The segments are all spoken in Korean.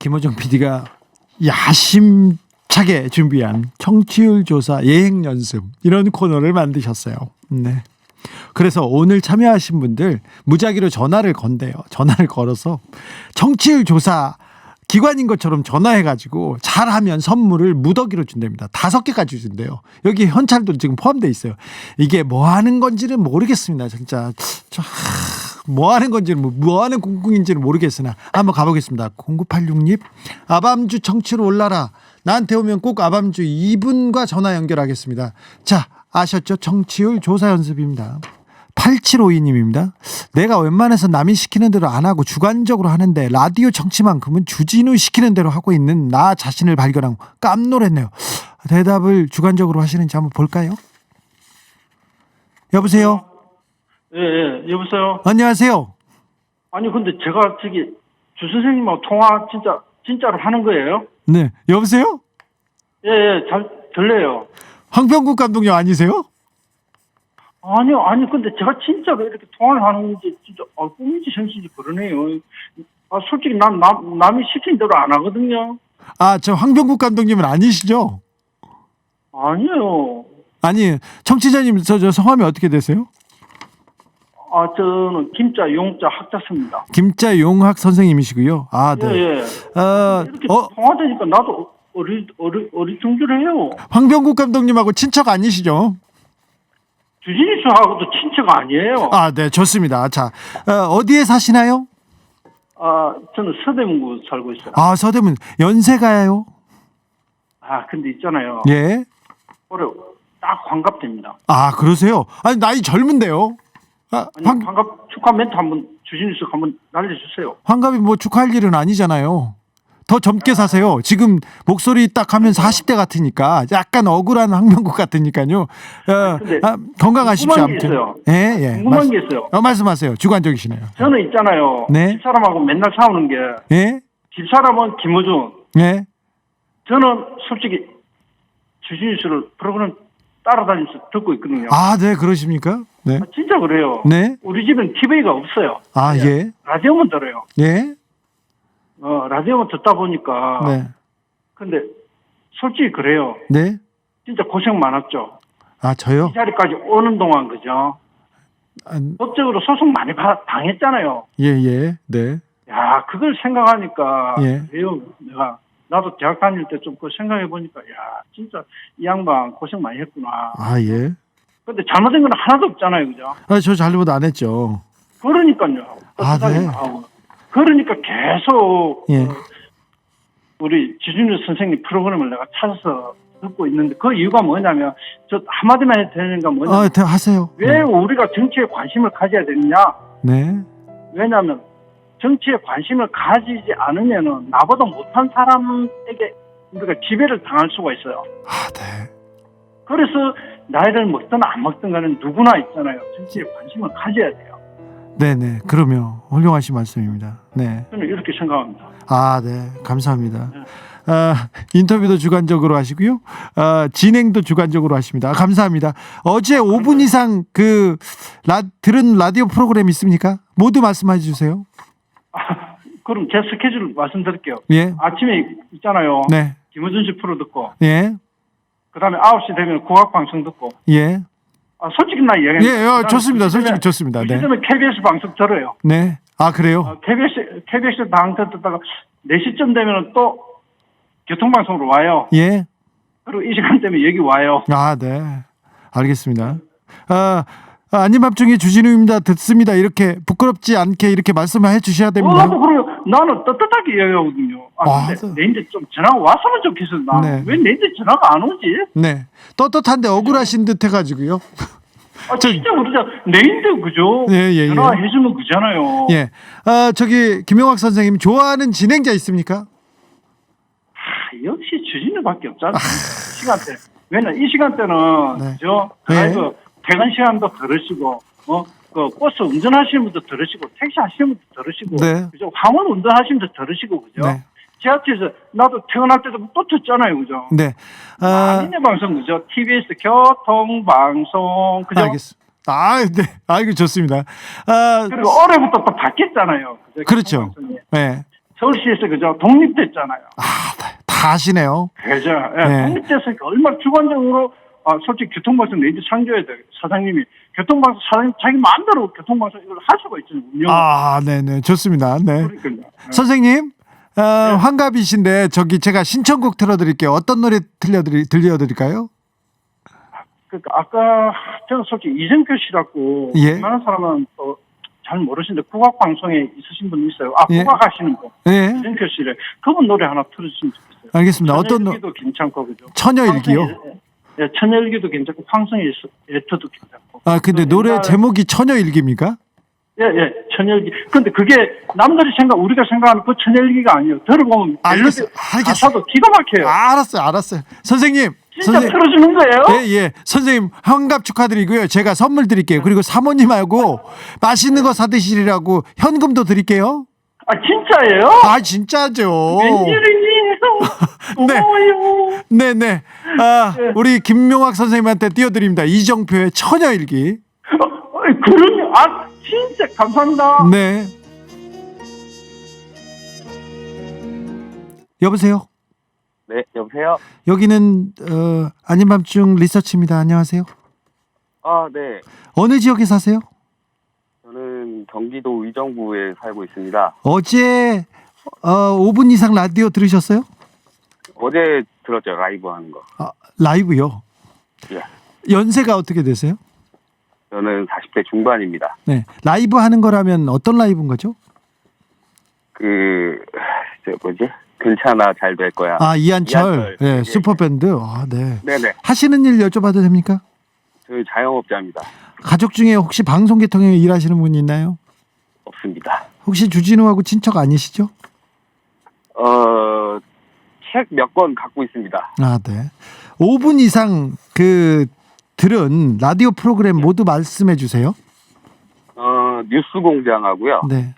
김호정 PD가 야심차게 준비한 청취율 조사 예행 연습 이런 코너를 만드셨어요. 네. 그래서 오늘 참여하신 분들 무작위로 전화를 건대요. 전화를 걸어서 청취율 조사 기관인 것처럼 전화해가지고 잘하면 선물을 무더기로 준답니다. 다섯 개까지 준대요. 여기 현찰도 지금 포함돼 있어요. 이게 뭐 하는 건지는 모르겠습니다. 진짜 저, 하, 뭐 하는 건지는 뭐, 뭐 하는 공공인지는 모르겠으나 한번 가보겠습니다. 0986님 아밤주 청취로 올라라. 나한테 오면 꼭 아밤주 이분과 전화 연결하겠습니다. 자 아셨죠? 청취율 조사 연습입니다. 8752님입니다. 내가 웬만해서 남이 시키는 대로 안 하고 주관적으로 하는데 라디오 정치만큼은 주진우 시키는 대로 하고 있는 나 자신을 발견하고 깜놀했네요. 대답을 주관적으로 하시는지 한번 볼까요? 여보세요? 예, 예, 여보세요? 안녕하세요? 아니, 근데 제가 저기 주 선생님하고 통화 진짜, 진짜로 하는 거예요? 네. 여보세요? 예, 예, 잘 들려요. 황병국 감독님 아니세요? 아니요, 아니, 근데 제가 진짜로 이렇게 통화를 하는 게 진짜, 아, 꿈인지 현실인지 그러네요. 아, 솔직히 난, 남, 남이 시킨 대로 안 하거든요. 아, 저 황병국 감독님은 아니시죠? 아니에요. 아니, 청취자님, 저, 저 성함이 어떻게 되세요? 아, 저는 김자, 용자 학자습니다. 김자 용학 선생님이시고요. 아, 예, 네. 예. 어, 이렇게 어, 통화되니까 나도 어리, 어리, 어리둥절해요. 황병국 감독님하고 친척 아니시죠? 주진희 씨하고도 친척 아니에요. 아, 네, 좋습니다. 자, 어, 어디에 사시나요? 아, 저는 서대문구 살고 있어요. 아, 서대문 연세가요? 아, 근데 있잖아요. 예. 올해 딱 환갑됩니다. 아, 그러세요? 아니, 나이 젊은데요. 아, 아니, 황, 환갑 축하 멘트 한번 주진우 씨 한번 날려주세요. 환갑이 뭐 축하할 일은 아니잖아요. 더 젊게 사세요. 지금 목소리 딱 하면 40대 같으니까 약간 억울한 황명국 같으니까요. 어, 아, 건강하십시오. 궁금한 게 아무튼. 있어요. 예, 예. 궁금한 말씀- 게 있어요. 어, 말씀하세요. 주관적이시네요. 저는 있잖아요. 네. 집사람하고 맨날 싸우는 게 예? 집사람은 김호준. 예? 저는 솔직히 주진우 씨를 프로그램 따라다니면서 듣고 있거든요. 아, 네, 그러십니까? 네. 아, 진짜 그래요. 네. 우리 집은 TV가 없어요. 아, 예. 라디오만 들어요. 예? 어, 라디오만 듣다 보니까. 네. 근데 솔직히 그래요. 네. 진짜 고생 많았죠. 아, 저요? 이 자리까지 오는 동안 그죠. 아, 법적으로 소송 많이 받- 당했잖아요. 예, 예. 네. 야, 그걸 생각하니까 예. 그래요. 내가 나도 대학 다닐 때 좀 그 생각해 보니까 야, 진짜 이 양반 고생 많이 했구나. 아, 예. 근데 잘못된 건 하나도 없잖아요, 그죠? 아, 저 잘못 안 했죠. 그러니까요. 아, 네. 나오고. 그러니까 계속 예. 어, 우리 지준우 선생님 프로그램을 내가 찾아서 듣고 있는데 그 이유가 뭐냐면 저 한마디만 해도 되는가 뭐냐면 아, 대- 하세요. 왜 우리가 정치에 관심을 가져야 되느냐? 네. 왜냐하면 정치에 관심을 가지지 않으면은 나보다 못한 사람에게 우리가 지배를 당할 수가 있어요. 아, 네. 그래서 나이를 먹든 안 먹든 간에 누구나 있잖아요. 정치에 관심을 가져야 돼요. 네네. 그러면 훌륭하신 말씀입니다. 네. 저는 이렇게 생각합니다. 아, 네. 감사합니다. 네. 아, 인터뷰도 주관적으로 하시고요. 아, 진행도 주관적으로 하십니다. 아, 감사합니다. 어제 5분 이상 그 라, 들은 라디오 프로그램 있습니까? 모두 말씀해 주세요. 그럼 제 스케줄 말씀드릴게요. 예. 아침에 있잖아요. 네. 김우준 씨 프로 듣고 예. 그 다음에 9시 되면 국악 방송 듣고 예. 아, 솔직히 나 이야기 예, 어, 좋습니다. 솔직히 좋습니다. 네. 요즘에 KBS 방송 들어요. 네. 아, 그래요? 어, KBS KBS 방송 듣다가 4시쯤 되면 또 교통방송으로 와요. 예. 그리고 이 시간 되면 여기 와요. 아, 네. 알겠습니다. 아, 아, 아닌 밤중에 주진우입니다. 듣습니다. 이렇게 부끄럽지 않게 이렇게 말씀해 주셔야 됩니다. 나도 그래요. 나는 떳떳하게 이야기하거든요. 아, 아, 근데 네. 내인데 좀 전화가 왔으면 좋겠어. 나. 네. 왜 내인데 전화가 안 오지? 네. 떳떳한데 억울하신 듯 해가지고요. 아, 저- 진짜 그러자. 내인데 그죠? 예, 예, 예. 전화해주면 그잖아요. 예. 아, 저기, 김영학 선생님, 좋아하는 진행자 있습니까? 아, 역시 주진우밖에 없잖아. 이 시간대. 왜냐면 이 시간대는 네. 그죠? 네. 드라이브 퇴근 시간도 들으시고, 어, 그 버스 운전하시는 분도 들으시고, 택시 하시는 분도 들으시고, 네. 그죠? 화물 운전하시는 분도 들으시고, 그죠? 네. 지하철에서 나도 퇴근할 때도 또 듣잖아요, 그죠? 네. 아, 아니네 방송 그죠? TBS 교통 방송 그죠? 알겠습니다. 아, 네. 아이고, 좋습니다. 아, 그리고 올해부터 또 바뀌었잖아요. 그죠? 그렇죠. 교통방송이. 네. 서울시에서 그저 독립됐잖아요. 아, 다- 다 아시네요. 그죠. 예, 네. 독립됐으니까 얼마나 주관적으로 아, 솔직히 교통방송 내지 상줘야 돼. 사장님이 교통방송 사장님 자기 마음대로 교통방송 이걸 할 수가 있잖아요. 운영. 아, 네네. 좋습니다. 네. 그러니까요. 예. 선생님, 어, 환갑이신데 저기 제가 신청곡 틀어드릴게요. 어떤 노래 들려드리, 들려드릴까요? 그러니까 아까 제가 솔직히 이정표 씨라고 예. 웬만한 사람은 또 잘 모르시는데 국악 방송에 있으신 분 있어요. 아 예. 국악 하시는 분 네, 이정표 씨를 그분 노래 하나 틀어주시면 좋겠어요. 알겠습니다. 어떤 노, 천여일기도 괜찮고 그죠. 처녀일기요? 황성의- 예, 천여일기도 괜찮고 황성의 예토도 괜찮고. 아, 근데 그 노래 옛날- 제목이 처녀일기입니까? 예, 예, 천열기. 근데 그게 남들이 생각, 우리가 생각하는 그 천열기가 아니에요. 들어보면 알겠어요. 멜로디 알겠어요. 가사도 기가 막혀요. 아, 알았어요, 알았어요. 선생님, 진짜. 틀어주는 거예요? 예, 예. 선생님, 환갑 축하드리고요. 제가 선물 드릴게요. 그리고 사모님하고 맛있는 거 사드시라고 현금도 드릴게요. 아, 진짜예요? 아, 진짜죠. 웬일이니? 네. 고마워요. 네 네. 아, 네. 우리 김용학 선생님한테 띄워드립니다. 이정표의 처녀일기. 어, 그런, 아, 진짜 감사합니다. 네. 여보세요? 네, 여보세요? 여기는, 어, 아닌 밤중 리서치입니다. 안녕하세요. 아, 네. 어느 지역에 사세요? 저는 경기도 의정부에 살고 있습니다. 어제, 어, 5분 이상 라디오 들으셨어요? 어제 들었죠, 라이브 하는 거. 아, 라이브요. 예. 연세가 어떻게 되세요? 저는 40대 중반입니다. 네. 라이브 하는 거라면 어떤 라이브인 거죠? 그, 저 뭐지? 괜찮아, 잘 될 거야. 아, 이한철. 이한철. 예, 예, 슈퍼밴드. 아, 네. 네네. 하시는 일 여쭤봐도 됩니까? 저희 자영업자입니다. 가족 중에 혹시 방송 계통에 일하시는 분이 있나요? 없습니다. 혹시 주진우하고 친척 아니시죠? 어, 책 몇 권 갖고 있습니다. 아, 네. 5분 이상 그 들은 라디오 프로그램 모두 말씀해 주세요. 어, 뉴스 공장하고요. 네.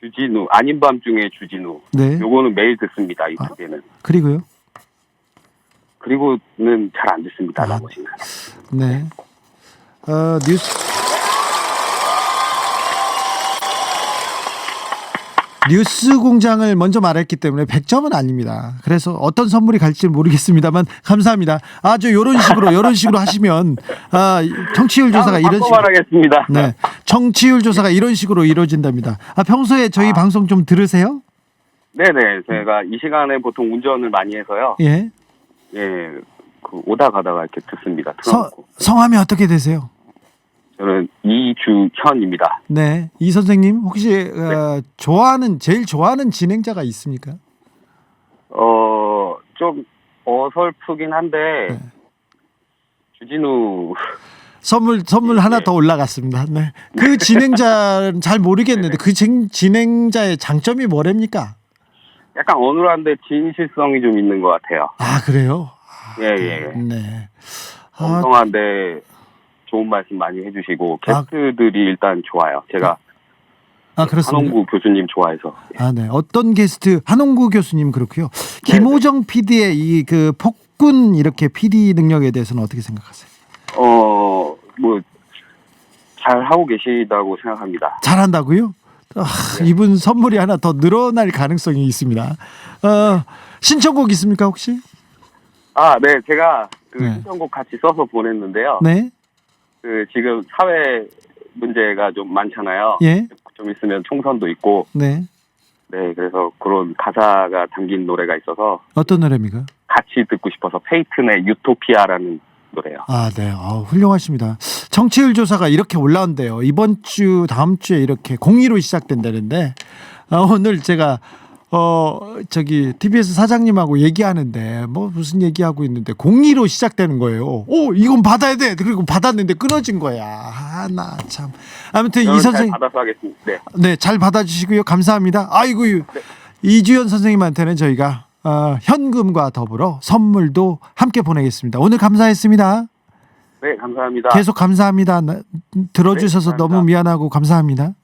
주진우, 아닌 밤 중에 주진우. 네. 요거는 매일 듣습니다, 유튜브에는. 그리고요. 그리고는 잘 안 듣습니다, 아. 나머지는. 네. 어, 뉴스 뉴스 공장을 먼저 말했기 때문에 100점은 아닙니다. 그래서 어떤 선물이 갈지 모르겠습니다만 감사합니다. 아주 요런 식으로 요런 식으로 하시면 아, 청취율 조사가 이런 식으로 말하겠습니다. 네. 청취율 조사가 이런 식으로 이루어진답니다. 아, 평소에 저희 방송 좀 들으세요? 네 네, 제가 이 시간에 보통 운전을 많이 해서요. 예. 예, 그 오다 가다가 이렇게 듣습니다. 서, 틀어놓고. 성함이 어떻게 되세요? 저는 이주현입니다. 네. 이 선생님 혹시 네. 어, 좋아하는 제일 좋아하는 진행자가 있습니까? 어, 좀 어설프긴 한데 네. 주진우 선물 선물 하나 네. 더 올라갔습니다. 네. 그 진행자는 잘 모르겠는데 그 진, 진행자의 장점이 뭐랍니까? 약간 어눌한데 진실성이 좀 있는 것 같아요. 아, 그래요? 예, 예. 네. 아, 엉성한데 좋은 말씀 많이 해주시고 아. 게스트들이 일단 좋아요. 제가 아 그렇습니다. 한홍구 교수님 좋아해서 아, 네. 어떤 게스트 한홍구 교수님 그렇고요. 네, 김호정 PD의 이 그 폭군 이렇게 PD 능력에 대해서는 어떻게 생각하세요? 어 뭐 잘 하고 계시다고 생각합니다. 잘한다고요? 아, 네. 이분 선물이 하나 더 늘어날 가능성이 있습니다. 어, 신청곡 있습니까 혹시? 아, 네, 제가 그 네. 신청곡 같이 써서 보냈는데요. 네, 그 지금 사회 문제가 좀 많잖아요. 예, 좀 있으면 총선도 있고, 네. 네, 그래서 그런 가사가 담긴 노래가 있어서 어떤 노래입니까? 같이 듣고 싶어서 페이튼의 유토피아라는 노래요. 아, 네. 아, 훌륭하십니다. 정치율 조사가 이렇게 올라온대요. 이번 주, 다음 주에 이렇게 공의로 시작된다는데, 아, 오늘 제가, 어, 저기, TBS 사장님하고 얘기하는데, 뭐, 무슨 얘기하고 있는데, 공의로 시작되는 거예요. 오, 이건 받아야 돼! 그리고 받았는데 끊어진 거야. 아, 나 참. 아무튼 이 선생님, 받아서 하겠습니다. 네, 네, 잘 받아주시고요. 감사합니다. 아이고, 이주연 선생님한테는 저희가 어, 현금과 더불어 선물도 함께 보내겠습니다. 오늘 감사했습니다. 네, 감사합니다. 계속 감사합니다. 나- 들어주셔서 네, 감사합니다. 너무 미안하고 감사합니다.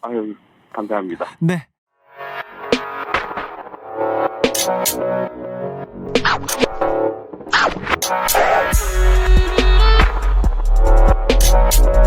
아유, 감사합니다. 네. Thank you.